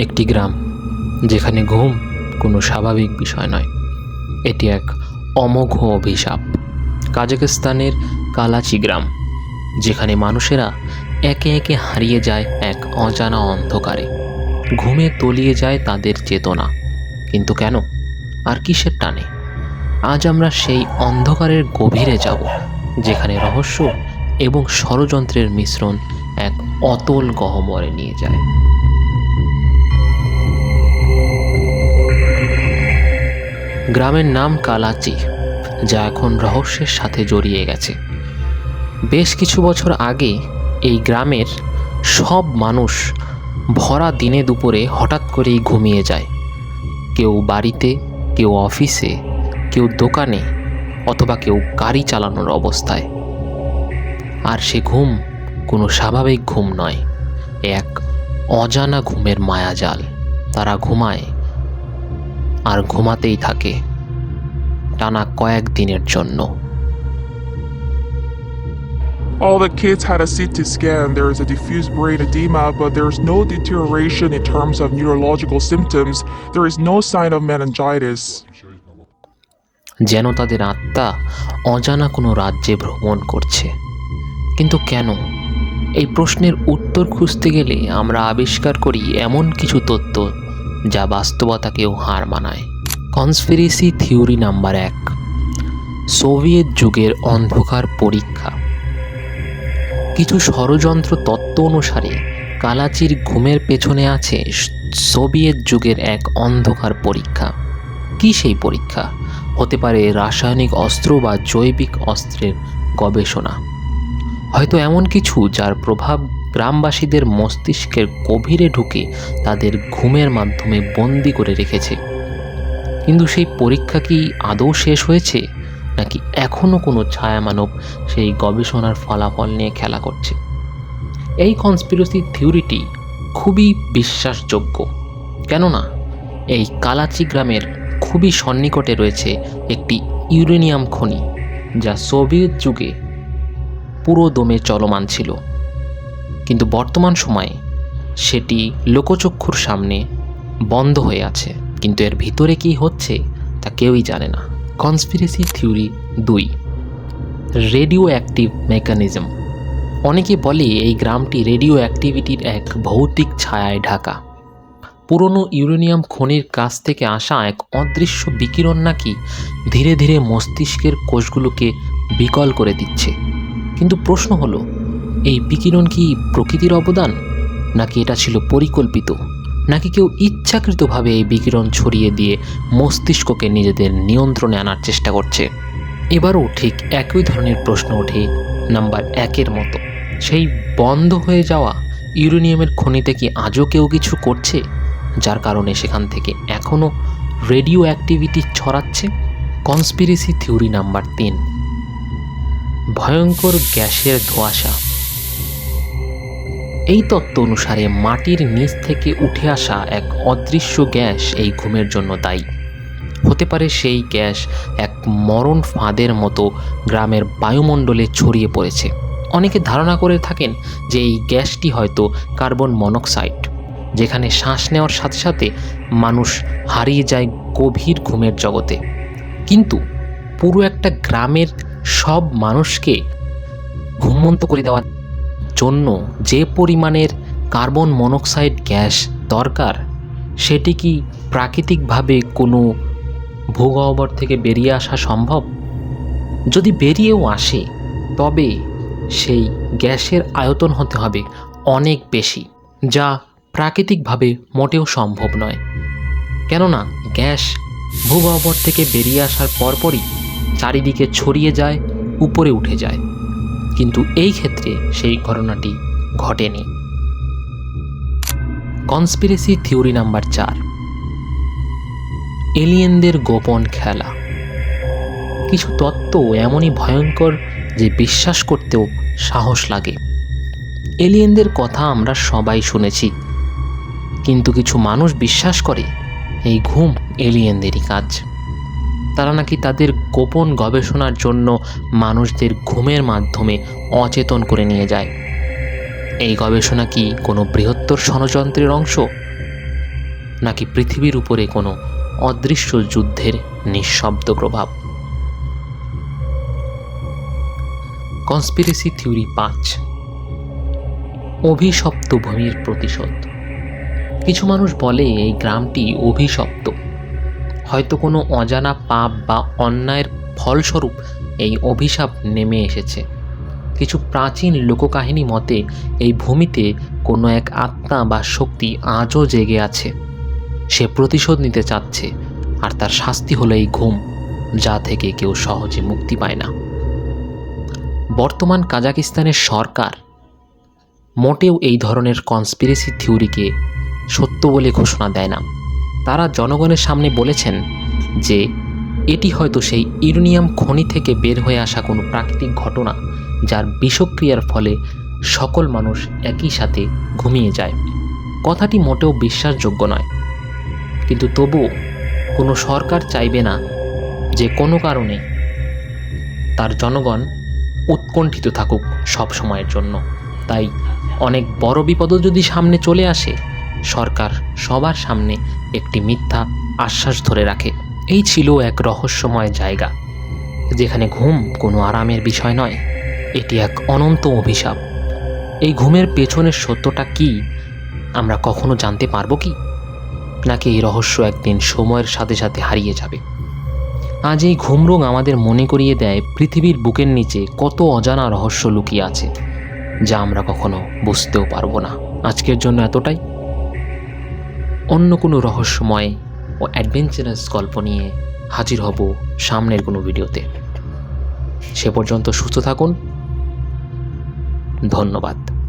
একটি গ্রাম যেখানে ঘুম কোনো স্বাভাবিক বিষয় নয়। এটি এক অমোঘ অভিশাপ। কাজাকিস্তানের কালাচি গ্রাম, যেখানে মানুষেরা একে একে হারিয়ে যায় এক অজানা অন্ধকারে। ঘুমে তলিয়ে যায় তাদের চেতনা। কিন্তু কেন? আর কিসের টানে? আজ আমরা সেই অন্ধকারের গভীরে যাব, যেখানে রহস্য এবং ষড়যন্ত্রের মিশ্রণ অতল গহ্বরে নিয়ে যায়। গ্রামের নাম কালাচি, যা এখন রহস্যের সাথে জড়িয়ে গেছে। বেশ কিছু বছর আগে এই গ্রামের সব মানুষ ভরা দিনে দুপুরে হঠাৎ করেই ঘুমিয়ে যায়। কেউ বাড়িতে, কেউ অফিসে, কেউ দোকানে, অথবা কেউ গাড়ি চালানোর অবস্থায়। আর সে ঘুম কোনো স্বাভাবিক ঘুম নয় এক অজানা ঘুমের মায়াজাল তারা ঘুমায় আর ঘুমাতেই থাকে টানা কয়েক দিনের জন্য All the kids had a CT scan. There is a diffuse brain edema, but there is no deterioration in terms of neurological symptoms. There is no sign of meningitis. যেন তাদের আত্মা অজানা কোনো রাজ্যে ভ্রমণ করছে কিন্তু কেন এই প্রশ্নের উত্তর খুঁজতে গেলে আমরা আবিষ্কার করি এমন কিছু তত্ত্ব যা বাস্তবতাকেও হার মানায়। কনস্পিরেসি থিওরি নাম্বার এক, সোভিয়েত যুগের অন্ধকার পরীক্ষা। কিছু ষড়যন্ত্র তত্ত্ব অনুসারে কালাচির ঘুমের পেছনে আছে সোভিয়েত যুগের এক অন্ধকার পরীক্ষা। কী সেই পরীক্ষা? হতে পারে রাসায়নিক অস্ত্র বা জৈবিক অস্ত্রের গবেষণা। হয়তো এমন কিছু যার প্রভাব গ্রামবাসীদের মস্তিষ্কের গভীরে ঢুকে তাদের ঘুমের মাধ্যমে বন্দি করে রেখেছে। কিন্তু সেই পরীক্ষা কি আদৌ শেষ হয়েছে, নাকি এখনও কোনো ছায়ামানব সেই গবেষণার ফলাফল নিয়ে খেলা করছে? এই কনস্পিরেসি থিওরিটি খুবই বিশ্বাসযোগ্য। কেননা, এই কালাচি গ্রামের খুবই সন্নিকটে রয়েছে একটি ইউরেনিয়াম খনি, যা সোভিয়েত যুগে পুরো দমে চলমান ছিল। কিন্তু বর্তমান সময়ে সেটি লোকচক্ষুর সামনে বন্ধ হয়ে আছে। কিন্তু এর ভিতরে কি হচ্ছে তা কেউই জানে না। কনস্পিরেসি থিওরি দুই। Radio active mechanism. অনেকে বলে এই গ্রামটি রেডিও অ্যাক্টিভিটির এক ভৌতিক ছায়ায় ঢাকা। পুরনো ইউরেনিয়াম খনির কাছ থেকে আসা এক অদৃশ্য বিকিরণ নাকি ধীরে ধীরে মস্তিষ্কের কোষগুলোকে বিকল করে দিচ্ছে। কিন্তু প্রশ্ন হলো, এই বিকিরণ কি প্রকৃতির অবদান? নাকি এটা ছিল পরিকল্পিত? নাকি কেউ ইচ্ছাকৃতভাবে এই বিকিরণ ছড়িয়ে দিয়ে মস্তিষ্ককে নিজেদের নিয়ন্ত্রণে আনার চেষ্টা করছে? এবারও ঠিক একই ধরনের প্রশ্ন ওঠে নাম্বার একের মতো। সেই বন্ধ হয়ে যাওয়া ইউরেনিয়ামের খনিতে কি আজও কেউ কিছু করছে? যার কারণে সেখান থেকে এখনও রেডিও অ্যাক্টিভিটি ছড়াচ্ছে? কনস্পিরেসি থিওরি নাম্বার তিন। ভয়ঙ্কর গ্যাসের ধোঁয়াশা। এই তত্ত্ব অনুসারে মাটির নিচ থেকে উঠে আসা এক অদৃশ্য গ্যাস এই ঘুমের জন্য দায়ী। হতে পারে সেই গ্যাস এক মরণ ফাঁদের মতো গ্রামের বায়ুমণ্ডলে ছড়িয়ে পড়েছে। অনেকে ধারণা করে থাকেন যে এই গ্যাসটি হয়তো কার্বন মনোক্সাইড, যেখানে শ্বাস নেওয়ার সাথে সাথে মানুষ হারিয়ে যায় গভীর ঘুমের জগতে। কিন্তু পুরো একটা গ্রামের সব মানুষকে ঘুমন্ত করে দেওয়ার জন্য যে পরিমাণের কার্বন মনোক্সাইড গ্যাস দরকার, সেটি কি প্রাকৃতিকভাবে কোনো ভূগহ্বর থেকে বেরিয়ে আসা সম্ভব? যদি বেরিয়েও আসে, তবে সেই গ্যাসের আয়তন হতে হবে অনেক বেশি, যা প্রাকৃতিকভাবে মোটেও সম্ভব নয়। কেননা গ্যাস ভূগহ্বর থেকে বেরিয়ে আসার পরপরই চারিদিকে ছড়িয়ে যায়, উপরে উঠে যায়। কিন্তু এই ক্ষেত্রে সেই ঘটনাটি ঘটেনি। কনস্পিরেসি থিওরি নাম্বার চার। এলিয়েনদের গোপন খেলা। কিছু তত্ত্ব এমনই ভয়ঙ্কর যে বিশ্বাস করতেও সাহস লাগে। এলিয়েনদের কথা আমরা সবাই শুনেছি। কিন্তু কিছু মানুষ বিশ্বাস করে, এই ঘুম এলিয়েনদেরই কাজ। তারা নাকি তাদের গোপন গবেষণার জন্য মানুষদের ঘুমের মাধ্যমে অচেতন করে নিয়ে যায়। এই গবেষণা কি কোনো বৃহত্তর ষড়যন্ত্রের অংশ? নাকি পৃথিবীর উপরে কোনো অদৃশ্য যুদ্ধের নিঃশব্দ প্রভাব? কনস্পিরেসি থিওরি পাঁচ। অভিশপ্ত ভূমির প্রতিশোধ। কিছু মানুষ বলে এই গ্রামটি অভিশপ্ত। হয়তো কোনো অজানা পাপ বা অন্যায়ের ফলস্বরূপ এই অভিশাপ নেমে এসেছে। কিছু প্রাচীন লোককাহিনী মতে, এই ভূমিতে কোনো এক আত্মা বা শক্তি আজও জেগে আছে। সে প্রতিশোধ নিতে চাচ্ছে, আর তার শাস্তি হলো এই ঘুম, যা থেকে কেউ সহজে মুক্তি পায় না। বর্তমান কাজাকিস্তানের সরকার মোটেও এই ধরনের কনস্পিরেসি থিওরিকে সত্য বলে ঘোষণা দেয় না। তারা জনগণের সামনে বলেছেন যে, এটি হয়তো সেই ইউরেনিয়াম খনি থেকে বের হয়ে আসা কোনো প্রাকৃতিক ঘটনা যার বিষক্রিয়ার ফলে সকল মানুষ একই সাথে ঘুমিয়ে যায়। কথাটি মোটেও বিশ্বাসযোগ্য নয়। কিন্তু তবুও কোনো সরকার চাইবে না যে কোনো কারণে তার জনগণ উৎকণ্ঠিত থাকুক সব সময়ের জন্য। তাই অনেক বড় বিপদও যদি সামনে চলে আসে সরকার সবার সামনে একটি মিথ্যা আশ্বাস ধরে রাখে। এই ছিল এক রহস্যময় জায়গা, যেখানে ঘুম কোনো আরামের বিষয় নয়। এটি এক অনন্ত অভিশাপ। এই ঘুমের পেছনের সত্যটা কি আমরা কখনো জানতে পারব কি? নাকি এই রহস্য একদিন সময়ের সাথে সাথে হারিয়ে যাবে? আজ এই ঘুমরোগ আমাদের মনে করিয়ে দেয় পৃথিবীর বুকের নিচে কত অজানা রহস্য লুকিয়ে আছে, যা আমরা কখনো বুঝতেও পারব না। আজকের জন্য এতটাই। অন্য কোনো রহস্যময় ও অ্যাডভেঞ্চারাস গল্প নিয়ে হাজির হব সামনের কোনো ভিডিওতে। সে পর্যন্ত সুস্থ থাকুন। ধন্যবাদ।